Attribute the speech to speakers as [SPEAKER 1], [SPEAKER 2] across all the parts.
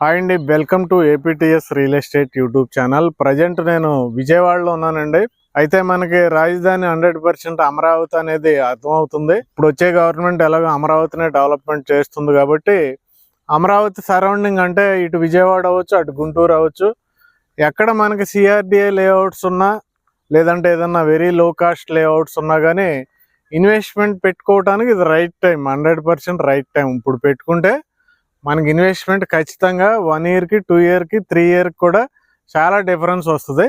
[SPEAKER 1] Hi అండి welcome to APTS real estate YouTube channel. Present నేను విజయవాడలో ఉన్నానండి. అయితే మనకి రాజధాని హండ్రెడ్ పర్సెంట్ అమరావతి అనేది అర్థమవుతుంది. ఇప్పుడు వచ్చే గవర్నమెంట్ ఎలాగో అమరావతిని డెవలప్మెంట్ చేస్తుంది కాబట్టి అమరావతి సరౌండింగ్ అంటే ఇటు విజయవాడ అవ్వచ్చు అటు గుంటూరు అవ్వచ్చు. ఎక్కడ మనకి సిఆర్డిఏ లేఅవుట్స్ ఉన్నా లేదంటే ఏదన్నా వెరీ లో కాస్ట్ లేఅవుట్స్ ఉన్నా కానీ ఇన్వెస్ట్మెంట్ పెట్టుకోవడానికి ఇది right time hundred percent right time ఇప్పుడు పెట్టుకుంటే మనకి ఇన్వెస్ట్మెంట్ ఖచ్చితంగా వన్ ఇయర్కి టూ ఇయర్కి త్రీ ఇయర్కి కూడా చాలా డిఫరెన్స్ వస్తుంది.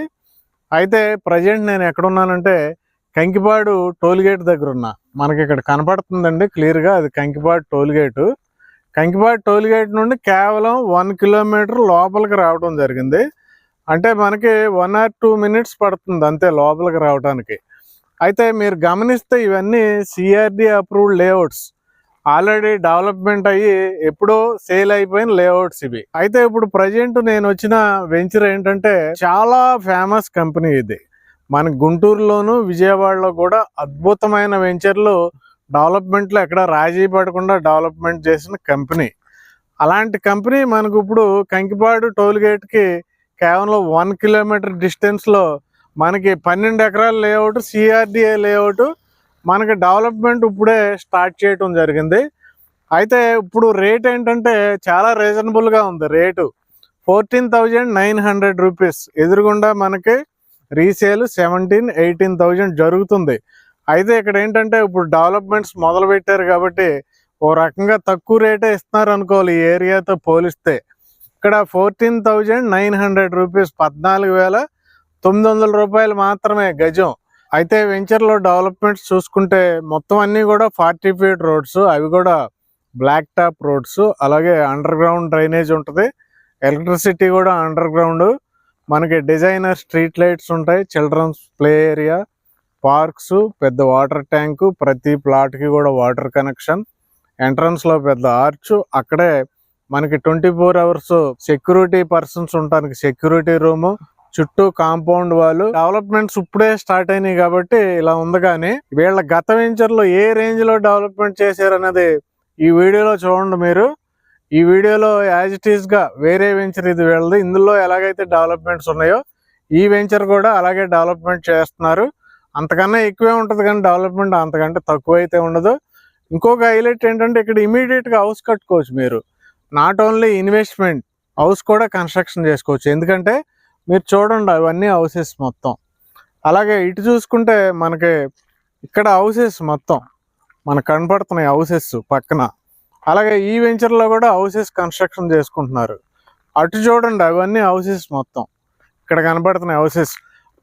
[SPEAKER 1] అయితే ప్రజెంట్ నేను ఎక్కడున్నానంటే కంకిపాడు టోల్గేట్ దగ్గర ఉన్నా మనకి ఇక్కడ కనపడుతుందండి క్లియర్గా అది కంకిపాడు టోల్గేటు. కంకిపాడు టోల్గేట్ నుండి కేవలం వన్ కిలోమీటర్ లోపలికి రావడం జరిగింది. అంటే మనకి వన్ ఆర్ టూ మినిట్స్ పడుతుంది అంతే లోపలికి రావడానికి అయితే మీరు గమనిస్తే ఇవన్నీ CRD approved layouts already development అయ్యి ఎప్పుడో సేల్ అయిపోయిన లేఅవుట్స్ ఇవి. అయితే ఇప్పుడు ప్రజెంట్ నేను వచ్చిన వెంచర్ ఏంటంటే చాలా ఫేమస్ కంపెనీ ఇది. మన గుంటూరులోను విజయవాడలో కూడా అద్భుతమైన వెంచర్లు డెవలప్మెంట్లో ఎక్కడ రాజీ పడకుండా డెవలప్మెంట్ చేసిన కంపెనీ. అలాంటి కంపెనీ మనకు ఇప్పుడు కంకిపాడు టోల్గేట్కి కేవలం వన్ కిలోమీటర్ డిస్టెన్స్లో మనకి పన్నెండు ఎకరాల లేఅవుట్ సిఆర్డిఏ లేఅవుట్ మనకి డెవలప్మెంట్ ఇప్పుడే స్టార్ట్ చేయటం జరిగింది. అయితే ఇప్పుడు రేట్ ఏంటంటే చాలా రీజనబుల్గా ఉంది. Rate fourteen thousand nine hundred rupees. ఎదురుగుండా మనకి రీసేల్ సెవెంటీన్ ఎయిటీన్ థౌజండ్ జరుగుతుంది. అయితే ఇక్కడ ఏంటంటే ఇప్పుడు డెవలప్మెంట్స్ మొదలు పెట్టారు కాబట్టి ఓ రకంగా తక్కువ రేటే ఇస్తున్నారు అనుకోవాలి ఈ ఏరియాతో పోలిస్తే. ఇక్కడ fourteen thousand nine hundred rupees పద్నాలుగు వేల తొమ్మిది వందల రూపాయలు మాత్రమే గజం. అయితే వెంచర్లో డెవలప్మెంట్స్ చూసుకుంటే మొత్తం అన్నీ కూడా ఫార్టీ ఫీట్ రోడ్స్ అవి కూడా బ్లాక్ టాప్ రోడ్స్ అలాగే అండర్ గ్రౌండ్ డ్రైనేజ్ ఉంటుంది. ఎలక్ట్రిసిటీ కూడా అండర్ గ్రౌండ్ మనకి డిజైనర్ స్ట్రీట్ లైట్స్ ఉంటాయి చిల్డ్రన్స్ ప్లే ఏరియా పార్క్స్ పెద్ద వాటర్ ట్యాంకు ప్రతి ప్లాట్కి కూడా వాటర్ కనెక్షన్ ఎంట్రన్స్లో పెద్ద ఆర్చ్ అక్కడే మనకి twenty four hours security persons ఉండడానికి సెక్యూరిటీ రూము చుట్టూ కాంపౌండ్ వాళ్ళు. డెవలప్మెంట్స్ ఇప్పుడే స్టార్ట్ అయినాయి కాబట్టి ఇలా ఉంది కానీ వీళ్ళ గత వెంచర్లో ఏ రేంజ్లో డెవలప్మెంట్ చేశారన్నది ఈ వీడియోలో చూడండి మీరు. ఈ వీడియోలో యాజ్ ఇట్ ఈస్గా వేరే వెంచర్ ఇది వీళ్ళది. ఇందులో ఎలాగైతే డెవలప్మెంట్స్ ఉన్నాయో ఈ వెంచర్ కూడా అలాగే డెవలప్మెంట్ చేస్తున్నారు. అంతకన్నా ఎక్కువే ఉంటుంది కానీ డెవలప్మెంట్ అంతకంటే తక్కువ అయితే ఉండదు. ఇంకొక హైలైట్ ఏంటంటే ఇక్కడ ఇమీడియట్గా హౌస్ కట్టుకోవచ్చు మీరు. నాట్ ఓన్లీ ఇన్వెస్ట్మెంట్ హౌస్ కూడా కన్స్ట్రక్షన్ చేసుకోవచ్చు. ఎందుకంటే మీరు చూడండి అవన్నీ హౌసెస్ మొత్తం. అలాగే ఇటు చూసుకుంటే మనకి ఇక్కడ హౌసెస్ మొత్తం. మనకు కనపడుతున్నాయి హౌసెస్ పక్కన. అలాగే ఈ వెంచర్లో కూడా హౌసెస్ కన్స్ట్రక్షన్ చేసుకుంటున్నారు. అటు చూడండి అవన్నీ హౌసెస్ మొత్తం. ఇక్కడ కనపడుతున్నాయి హౌసెస్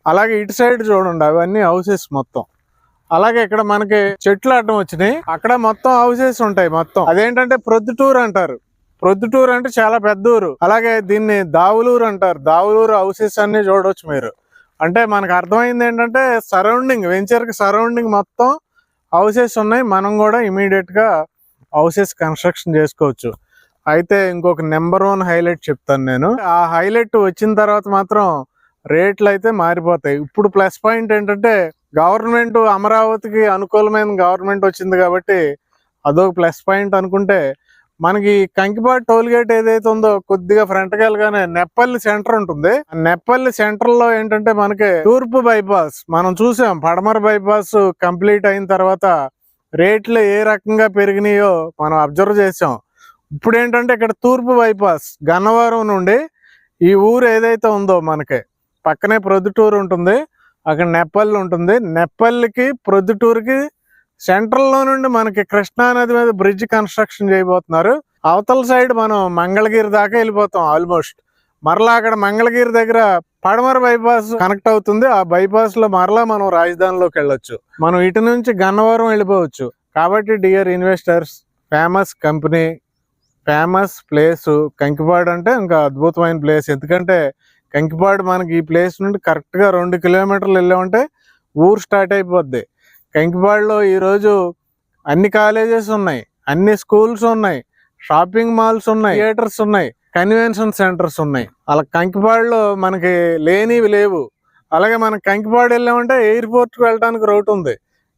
[SPEAKER 1] అలాగే ఇటు సైడ్ చూడండి అవన్నీ హౌసెస్ మొత్తం. అలాగే ఇక్కడ మనకి చెట్లు అడ్డం వచ్చినాయి. అక్కడ మొత్తం హౌసెస్ ఉంటాయి మొత్తం. అదేంటంటే ప్రొద్దుటూరు అంటారు. ప్రొద్దుటూరు అంటే చాలా పెద్ద ఊరు అలాగే దీన్ని దావులూరు అంటారు. దావులూరు హౌసెస్ అన్ని చూడవచ్చు మీరు. అంటే మనకు అర్థమైంది ఏంటంటే సరౌండింగ్ వెంచర్కి సరౌండింగ్ మొత్తం హౌసెస్ ఉన్నాయి. మనం కూడా ఇమీడియట్గా హౌసెస్ కన్స్ట్రక్షన్ చేసుకోవచ్చు. అయితే ఇంకొక నెంబర్ వన్ హైలైట్ చెప్తాను నేను. ఆ హైలైట్ వచ్చిన తర్వాత మాత్రం రేట్లు అయితే మారిపోతాయి. ఇప్పుడు ప్లస్ పాయింట్ ఏంటంటే గవర్నమెంట్ అమరావతికి అనుకూలమైన గవర్నమెంట్ వచ్చింది కాబట్టి అదొక ప్లస్ పాయింట్ అనుకుంటే మనకి కంకిపాడు టోల్ గేట్ ఏదైతే ఉందో కొద్దిగా ఫ్రంట్ గానే నెప్పల్లి సెంటర్ ఉంటుంది. నెప్పల్లి సెంటర్లో ఏంటంటే మనకి తూర్పు బైపాస్ మనం చూసాం పడమర బైపాస్ కంప్లీట్ అయిన తర్వాత రేట్లు ఏ రకంగా పెరిగినాయో మనం అబ్జర్వ్ చేసాం. ఇప్పుడు ఏంటంటే ఇక్కడ తూర్పు బైపాస్ గన్నవరం నుండి ఈ ఊరు ఏదైతే ఉందో మనకి పక్కనే ప్రొద్దుటూరు ఉంటుంది అక్కడ నెప్పల్లి ఉంటుంది. నెప్పల్లికి ప్రొద్దుటూరుకి సెంట్రల్లో నుండి మనకి కృష్ణా నది మీద బ్రిడ్జ్ కన్స్ట్రక్షన్ చేయబోతున్నారు. అవతల సైడ్ మనం మంగళగిరి దాకా వెళ్ళిపోతాం ఆల్మోస్ట్. మరలా అక్కడ మంగళగిరి దగ్గర పడమర బైపాస్ కనెక్ట్ అవుతుంది. ఆ బైపాస్లో మరలా మనం రాజధానిలోకి వెళ్ళొచ్చు. మనం ఇటు నుంచి గన్నవరం వెళ్ళిపోవచ్చు. కాబట్టి dear investors famous company famous place Kankipadu అంటే ఇంకా అద్భుతమైన ప్లేస్. ఎందుకంటే కంకిపాడు మనకి ఈ ప్లేస్ నుండి కరెక్ట్గా రెండు కిలోమీటర్లు వెళ్ళామంటే ఊరు స్టార్ట్ అయిపోద్ది. కంకిపాడులో ఈరోజు అన్ని కాలేజెస్ ఉన్నాయి అన్ని స్కూల్స్ ఉన్నాయి షాపింగ్ మాల్స్ ఉన్నాయి థియేటర్స్ ఉన్నాయి కన్వెన్షన్ సెంటర్స్ ఉన్నాయి. అలా కంకిపాడులో మనకి లేనివి లేవు. అలాగే మనం కంకిపాడు వెళ్ళామంటే ఎయిర్పోర్ట్కి వెళ్ళడానికి రౌట్ ఉంది.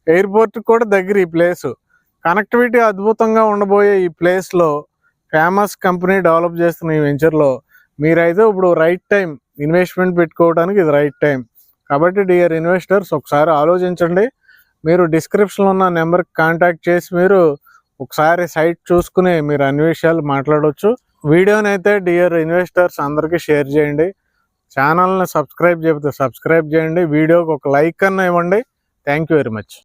[SPEAKER 1] ఎయిర్పోర్ట్కి కూడా దగ్గర ఈ ప్లేస్. కనెక్టివిటీ అద్భుతంగా ఉండబోయే ఈ ప్లేస్లో ఫేమస్ కంపెనీ డెవలప్ చేస్తున్న ఈ వెంచర్లో మీరైతే ఇప్పుడు రైట్ టైం ఇన్వెస్ట్మెంట్ పెట్టుకోవడానికి ఇది రైట్ టైం. కాబట్టి డియర్ ఇన్వెస్టర్స్ ఒకసారి ఆలోచించండి. మీరు డిస్క్రిప్షన్లో ఉన్న నెంబర్కి కాంటాక్ట్ చేసి మీరు ఒకసారి సైట్ చూసుకుని మీరు అన్ని విషయాలు మాట్లాడవచ్చు వీడియోని అయితే డియర్ ఇన్వెస్టర్స్ అందరికీ షేర్ చేయండి. ఛానల్ని సబ్స్క్రైబ్ చెబితే సబ్స్క్రైబ్ చేయండి. వీడియోకి ఒక లైక్ అన్న ఇవ్వండి. Thank you very much